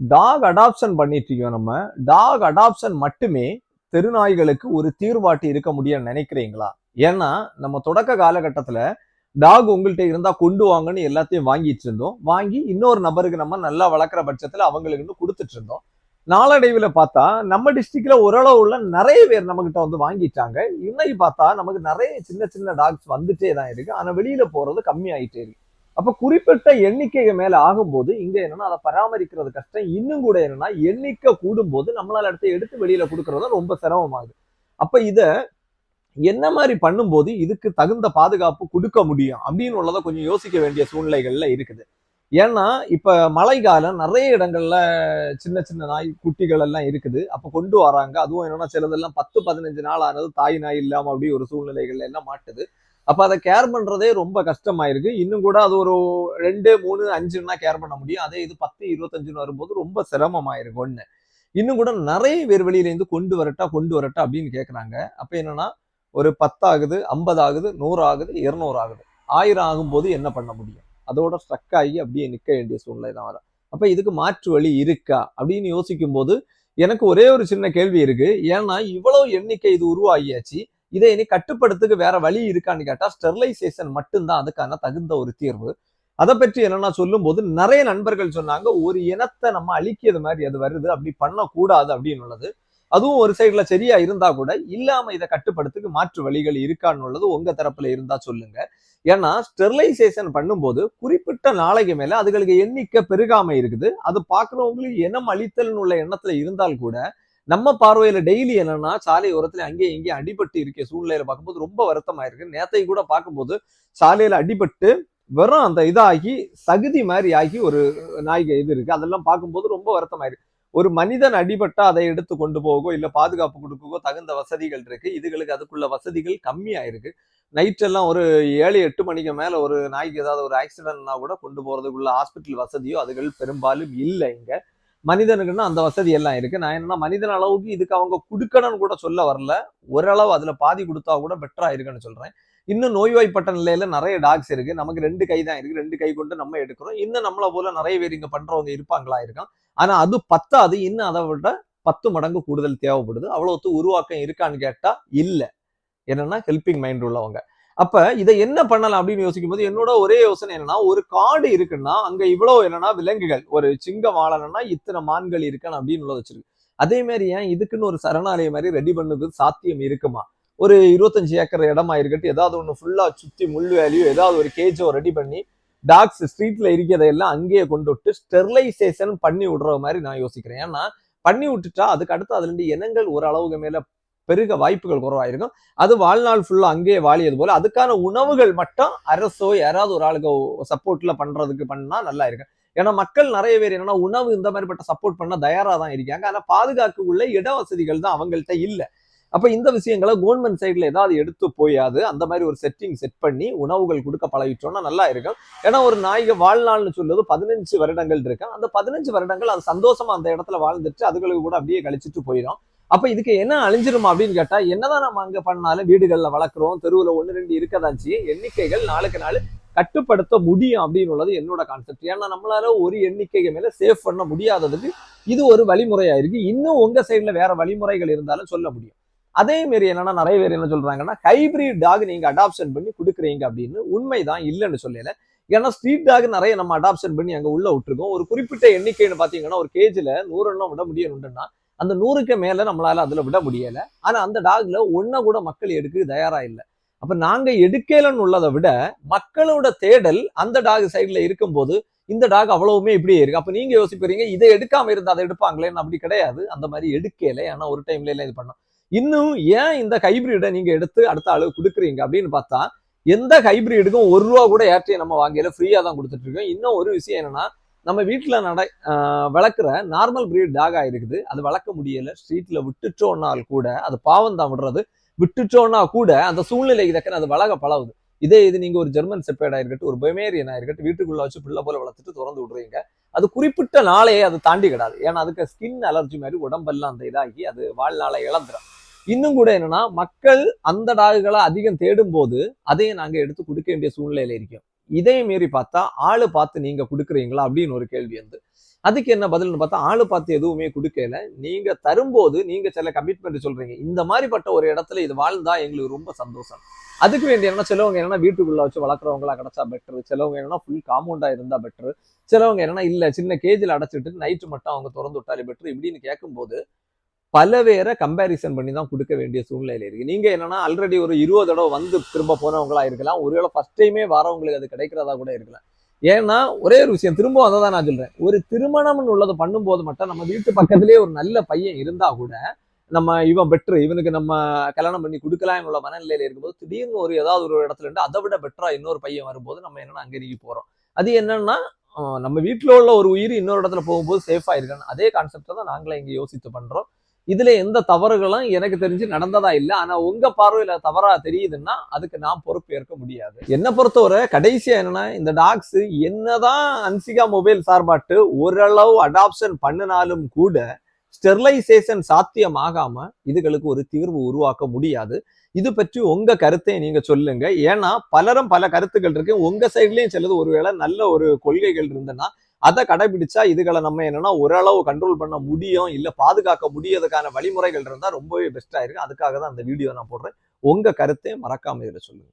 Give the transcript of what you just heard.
Talk adoption பண்ணிட்டு இருக்கோம் நம்ம. டாக் அடாப்ஷன் மட்டுமே தெருநாய்களுக்கு ஒரு தீர்வாட்டி இருக்க முடியும்னு நினைக்கிறீங்களா? ஏன்னா நம்ம தொடக்க காலகட்டத்தில் டாக் உங்கள்கிட்ட இருந்தால் கொண்டு வாங்கன்னு எல்லாத்தையும் வாங்கிட்டு இருந்தோம். வாங்கி இன்னொரு நபருக்கு நம்ம நல்லா வளர்க்குற பட்சத்தில் அவங்களுக்கு கொடுத்துட்டு இருந்தோம். நாளடைவில் பார்த்தா நம்ம டிஸ்ட்ரிக்ட்ல ஓரளவு உள்ள நிறைய பேர் நம்மகிட்ட வந்து வாங்கிட்டாங்க. இன்னைக்கு பார்த்தா நமக்கு நிறைய சின்ன சின்ன டாக்ஸ் வந்துட்டே தான் இருக்கு. ஆனால் வெளியில போறது கம்மி ஆகிட்டே இருக்கு. அப்ப குறிப்பிட்ட எண்ணிக்கைக்கு மேல ஆகும்போது இங்க என்னன்னா அதை பராமரிக்கிறது கஷ்டம். இன்னும் கூட என்னன்னா எண்ணிக்கை கூடும் போது நம்மளால இடத்த எடுத்து வெளியில கொடுக்கறது ரொம்ப சிரமமாகுது. அப்ப இத என்ன மாதிரி பண்ணும்போது இதுக்கு தகுந்த பாதுகாப்பு கொடுக்க முடியும் அப்படின்னு உள்ளதை கொஞ்சம் யோசிக்க வேண்டிய சூழ்நிலைகள்ல இருக்குது. ஏன்னா இப்ப மழை காலம் நிறைய இடங்கள்ல சின்ன சின்ன நாய் குட்டிகள் எல்லாம் இருக்குது. அப்ப கொண்டு வராங்க. அதுவும் என்னன்னா சிலதெல்லாம் பத்து பதினஞ்சு நாள் ஆனது தாய் நாய் இல்லாம அப்படி ஒரு சூழ்நிலைகள் எல்லாம் மாட்டுது. அப்போ அதை கேர் பண்ணுறதே ரொம்ப கஷ்டமாயிருக்கு. இன்னும் கூட அது ஒரு ரெண்டு மூணு அஞ்சுன்னா கேர் பண்ண முடியும். அதே இது பத்து இருபத்தஞ்சுன்னு வரும்போது ரொம்ப சிரமமாயிருக்கு ஒன்று இன்னும் கூட நிறைய பேர் வெளியிலேருந்து கொண்டு வரட்டா கொண்டு வரட்டா அப்படின்னு கேட்குறாங்க அப்போ என்னன்னா ஒரு பத்தாகுது ஐம்பது ஆகுது நூறு ஆகுது இரநூறு ஆகுது. ஆயிரம் ஆகும்போது என்ன பண்ண முடியும்? அதோட ஸ்ட்ரக் ஆகி அப்படியே நிற்க வேண்டிய சூழ்நிலை தான் வரும். அப்போ இதுக்கு மாற்று வழி இருக்கா? அப்படின்னு யோசிக்கும் போது எனக்கு ஒரே ஒரு சின்ன கேள்வி இருக்கு. ஏன்னா இவ்வளவு எண்ணிக்கை இது உருவாகியாச்சு. இதை இனி கட்டுப்படுத்துக்கு வேற வழி இருக்கான்னு கேட்டால் ஸ்டெர்லைசேஷன் மட்டும்தான். அதுக்கான தகுந்த ஒரு தீர்வு. அதை பற்றி என்னன்னா சொல்லும்போது நிறைய நண்பர்கள் சொன்னாங்க ஒரு இனத்தை நம்ம அழிக்கிறது மாதிரி அது வருது. அப்படி பண்ணக்கூடாது அப்படின்னு உள்ளது. அதுவும் ஒரு சைடுல சரியா இருந்தா கூட இல்லாம இதை கட்டுப்படுத்துக்கு மாற்று வழிகள் இருக்கான்னு உள்ளது. உங்க தரப்புல இருந்தா சொல்லுங்க. ஏன்னா ஸ்டெர்லைசேஷன் பண்ணும்போது குறிப்பிட்ட நாளைக்கு மேல அதுகளுக்கு எண்ணிக்கை பெருகாம இருக்குது. அது பாக்குறவங்களுக்கு இனம் அழித்தல்னு உள்ள எண்ணத்துல இருந்தால் கூட நம்ம பார்வையில டெய்லி என்னன்னா சாலை ஓரத்துல அங்கேயும் இங்கேயும் அடிபட்டு இருக்க சூழ்நிலையில பார்க்கும்போது ரொம்ப வருத்தமா இருக்கு நேத்தையும் கூட பார்க்கும்போது சாலையில அடிபட்டு வெறும் அந்த இதாகி சகுதி மாதிரி ஆகி ஒரு நாய்க்கு இது இருக்கு. அதெல்லாம் பார்க்கும்போது ரொம்ப வருத்தமாயிருக்கு. ஒரு மனிதன் அடிபட்டா அதை எடுத்து கொண்டு போகவோ இல்ல பாதுகாப்பு கொடுக்கவோ தகுந்த வசதிகள் இருக்கு. இதுகளுக்கு அதுக்குள்ள வசதிகள் கம்மியா இருக்கு நைட் எல்லாம் ஒரு ஏழு எட்டு மணிக்கு மேல ஒரு நாய்க்கு ஏதாவது ஒரு ஆக்சிடென்ட்னா கூட கொண்டு போறதுக்குள்ள ஹாஸ்பிட்டல் வசதியோ அதுகள் பெரும்பாலும் இல்லை இங்க. மனிதனுக்குன்னா அந்த வசதி எல்லாம் இருக்கு. நான் என்னன்னா மனிதன் அளவுக்கு இதுக்கு அவங்க கொடுக்கணும்னு கூட சொல்ல வரல. ஓரளவு அதுல பாதி கொடுத்தா கூட பெட்டரா இருக்குன்னு சொல்றேன். இன்னும் நோய்வாய்ப்பட்ட நிலையில நிறைய டாக்ஸ் இருக்கு. நமக்கு ரெண்டு கை தான் இருக்கு. ரெண்டு கை கொண்டு நம்ம எடுக்கிறோம். இன்னும் நம்மளை போல நிறைய பேர் இங்க பண்றவங்க இருப்பாங்களா இருக்கான். ஆனா அது பத்தாது. இன்னும் அதை விட பத்து மடங்கு கூடுதல் தேவைப்படுது. அவ்வளவு உருவாக்கம் இருக்கான்னு கேட்டா இல்லை. என்னன்னா ஹெல்பிங் மைண்ட் உள்ளவங்க. அப்ப இதை என்ன பண்ணலாம் அப்படின்னு யோசிக்கும் போது என்னோட ஒரே யோசனை என்னன்னா ஒரு காடு இருக்குன்னா அங்க இவ்வளவு என்னன்னா விலங்குகள். ஒரு சிங்கம் வாழணும்னா இத்தனை மான்கள் இருக்கணும் அப்படின்னு உள்ள வச்சிருக்கு. அதே மாதிரி ஏன் இதுக்குன்னு ஒரு சரணாலயம் மாதிரி ரெடி பண்ணுறது சாத்தியம் இருக்குமா? ஒரு இருபத்தஞ்சு ஏக்கர் இடமா இருக்கட்டும் ஏதாவது ஒன்று ஃபுல்லா சுத்தி முள் வேலையோ ஏதாவது ஒரு கேஜோ ரெடி பண்ணி டாக்ஸ் ஸ்ட்ரீட்ல இருக்கிறதையெல்லாம் அங்கேயே கொண்டு விட்டு ஸ்டெர்லைசேஷன் பண்ணி விடுற மாதிரி நான் யோசிக்கிறேன். ஏன்னா பண்ணி விட்டுட்டா அதுக்கு அடுத்து அதுல இருந்து இனங்கள் ஒரு அளவுக்கு மேல பெருக வாய்ப்புகள் குறைவாயிருக்கும். அது வாழ்நாள் ஃபுல்லாக அங்கேயே வாழியது போல அதுக்கான உணவுகள் மட்டும் அரசோ யாராவது ஒரு ஆளுக்கு சப்போர்ட்ல பண்றதுக்கு பண்ணா நல்லா இருக்கும் ஏன்னா மக்கள் நிறைய பேர் என்னன்னா உணவு இந்த மாதிரிப்பட்ட சப்போர்ட் பண்ண தயாராக தான் இருக்காங்க. ஆனால் பாதுகாக்க உள்ள இட வசதிகள் தான் அவங்கள்ட்ட இல்லை. அப்போ இந்த விஷயங்களை கவர்மெண்ட் சைடில் ஏதாவது எடுத்து போயாது அந்த மாதிரி ஒரு செட்டிங் செட் பண்ணி உணவுகள் கொடுக்க பழகிட்டோம்னா நல்லா இருக்கும் ஏன்னா ஒரு நாய்க்கு வாழ்நாள்னு சொல்லுவது பதினஞ்சு வருடங்கள் இருக்கு. அந்த பதினஞ்சு வருடங்கள் அது சந்தோஷமா அந்த இடத்துல வாழ்ந்துட்டு அதுகளுக்கு கூட அப்படியே கழிச்சிட்டு போயிடும் அப்ப இதுக்கு என்ன அழிஞ்சிருமா அப்படின்னு கேட்டா என்னதான் நம்ம அங்க பண்ணாலும் வீடுகள்ல வளர்க்குறோம் தெருவுல ஒன்னு ரெண்டு இருக்கதாச்சு எண்ணிக்கைகள் நாளுக்கு நாள் கட்டுப்படுத்த முடியும் அப்படின்னு உள்ளது என்னோட கான்செப்ட் ஏன்னா நம்மளால ஒரு எண்ணிக்கைக்கு மேல சேவ் பண்ண முடியாததுக்கு இது ஒரு வழிமுறையா இருக்கு இன்னும் உங்க சைட்ல வேற வழிமுறைகள் இருந்தாலும் சொல்ல முடியும். அதே மாரி என்னன்னா நிறைய பேர் என்ன சொல்றாங்கன்னா ஹைபிரிட் டாக் நீங்க அடாப்ஷன் பண்ணி கொடுக்குறீங்க அப்படின்னு உண்மைதான் இல்லைன்னு சொல்லல. ஏன்னா ஸ்ட்ரீட் டாக் நிறைய நம்ம அடாப்ஷன் பண்ணி அங்க உள்ள விட்டுருக்கோம். ஒரு குறிப்பிட்ட எண்ணிக்கைன்னு பாத்தீங்கன்னா ஒரு கேஜில் நூறு எண்ணம் விட முடியணும்னா அந்த நூறுக்கு மேலே நம்மளால அதில் விட முடியலை. ஆனால் அந்த டாக்ல ஒன்றை கூட மக்கள் எடுக்க தயாராக இல்லை. அப்போ நாங்கள் எடுக்கலன்னு உள்ளதை விட மக்களோட தேடல் அந்த டாக் சைடில் இருக்கும்போது இந்த டாக் அவ்வளவுமே இப்படியே இருக்கு. அப்போ நீங்கள் யோசிப்பீங்க இதை எடுக்காமல் இருந்தால் அதை எடுப்பாங்களேன்னு அப்படி கிடையாது. அந்த மாதிரி எடுக்கலை. ஆனா ஒரு டைம்ல எல்லாம் இது பண்ணோம். இன்னும் ஏன் இந்த ஹைபிரிடை நீங்கள் எடுத்து அடுத்த அளவு கொடுக்குறீங்க அப்படின்னு பார்த்தா எந்த ஹைபிரிடுக்கும் ஒரு ரூபா கூட ஏற்றியை நம்ம வாங்கல. ஃப்ரீயாக தான் கொடுத்துட்டு இருக்கோம். இன்னும் ஒரு விஷயம் என்னன்னா நம்ம வீட்டில் நட வளர்க்குற நார்மல் பிரீட் டாகா இருக்குது. அது வளர்க்க முடியலை. ஸ்ட்ரீட்ல விட்டுட்டோன்னால் கூட அது பாவம் தான் விடுறது. விட்டுட்டோன்னா கூட அந்த சூழ்நிலைக்கு தக்க அது வளக பழகுது. இதே இது நீங்க ஒரு ஜெர்மன் செப்பேடாக இருக்கட்டும் ஒரு பெமேரியனாக இருக்கட்டும் வீட்டுக்குள்ள வச்சு பிள்ளை போல வளர்த்துட்டு திறந்து விடுறீங்க. அது குறிப்பிட்ட நாளையே அது தாண்டி கிடாது. ஏன்னா அதுக்கு ஸ்கின் அலர்ஜி மாதிரி உடம்பெல்லாம் அந்த இதாகி அது வாழ்நாளை இழந்துடும் இன்னும் கூட என்னன்னா மக்கள் அந்த டாகுகளை அதிகம் தேடும் போது அதையும் நாங்க எடுத்து கொடுக்க வேண்டிய சூழ்நிலையில இருக்கோம். இதையும் மீறி பார்த்தா ஆளு பார்த்து நீங்க கொடுக்குறீங்களா அப்படின்னு ஒரு கேள்வி வந்து. அதுக்கு என்ன பதில்னு பார்த்தா ஆளு பார்த்து எதுவுமே கொடுக்கல. நீங்க தரும்போது நீங்க சில கமிட்மெண்ட் சொல்றீங்க. இந்த மாதிரிப்பட்ட ஒரு இடத்துல இது வாழ்ந்தா எங்களுக்கு ரொம்ப சந்தோஷம். அதுக்கு வேண்டிய என்ன சிலவங்க என்னன்னா வீட்டுக்குள்ள வச்சு வளர்க்குறவங்களா கிடைச்சா பெட்டர் சிலவங்க என்னன்னா ஃபுல் காம்பவுண்டா இருந்தா பெட்டர் சிலவங்க என்னன்னா இல்ல சின்ன கேஜில் அடைச்சிட்டு நைட்டு மட்டும் அவங்க திறந்து விட்டாலே பெட்டர் இப்படின்னு கேட்கும்போது பல பேரை கம்பேரிசன் பண்ணி தான் கொடுக்க வேண்டிய சூழ்நிலையில் இருக்கு. நீங்க என்னன்னா ஆல்ரெடி ஒரு இருபது தடவை வந்து திரும்ப போனவங்களா இருக்கலாம். ஒருவேளை ஃபர்ஸ்ட் டைமே வரவங்களுக்கு அது கிடைக்கிறதா கூட இருக்கலாம். ஏன்னா ஒரே ஒரு விஷயம் திரும்ப வந்ததான் தான் நான் சொல்றேன். ஒரு திருமணம்னு உள்ளதை பண்ணும்போது மட்டும் நம்ம வீட்டு பக்கத்திலேயே ஒரு நல்ல பையன் இருந்தா கூட நம்ம இவன் பெட்ரு இவனுக்கு நம்ம கல்யாணம் பண்ணி கொடுக்கலாம் உள்ள மனநிலையில இருக்கும்போது திடீர்னு ஒரு ஏதாவது ஒரு இடத்துல இருந்து அதை விட பெட்டரா இன்னொரு பையன் வரும்போது நம்ம என்னன்னா அங்கே நீங்க போறோம். அது என்னன்னா நம்ம வீட்டில் உள்ள ஒரு உயிர் இன்னொரு இடத்துல போகும்போது சேஃபா இருக்கணும். அதே கான்செப்டை தான் நாங்களே இங்கே யோசித்து பண்றோம். இதுல எந்த தவறுகளும் எனக்கு தெரிஞ்சு நடந்ததா இல்லை. ஆனா உங்க பார்வையில தவறா தெரியுதுன்னா அதுக்கு நான் பொறுப்பு ஏற்க முடியாது. என்ன பொறுத்தவரை கடைசியா என்னன்னா இந்த டாக்ஸ் என்னதான் அன்சிகா மொபைல் சார்பாட்டு ஓரளவு அடாப்ஷன் பண்ணினாலும் கூட ஸ்டெர்லைசேஷன் சாத்தியமாகாம இதுகளுக்கு ஒரு தீர்வு உருவாக்க முடியாது. இது பற்றி உங்க கருத்தை நீங்க சொல்லுங்க. ஏன்னா பலரும் பல கருத்துக்கள் இருக்கு. உங்க சைட்லயும் சிலது ஒருவேளை நல்ல ஒரு கொள்கைகள் இருந்ததுன்னா அதை கடைபிடிச்சா இதுகளை நம்ம என்னன்னா ஓரளவு கண்ட்ரோல் பண்ண முடியும் இல்ல பாதுகாக்க முடியறதுக்கான வழிமுறைகள் இருந்தா ரொம்பவே பெஸ்ட்டாக இருக்கு. அதுக்காக தான் அந்த வீடியோ நான் போடுறேன். உங்க கருத்தை மறக்காம இதில் சொல்லுங்க.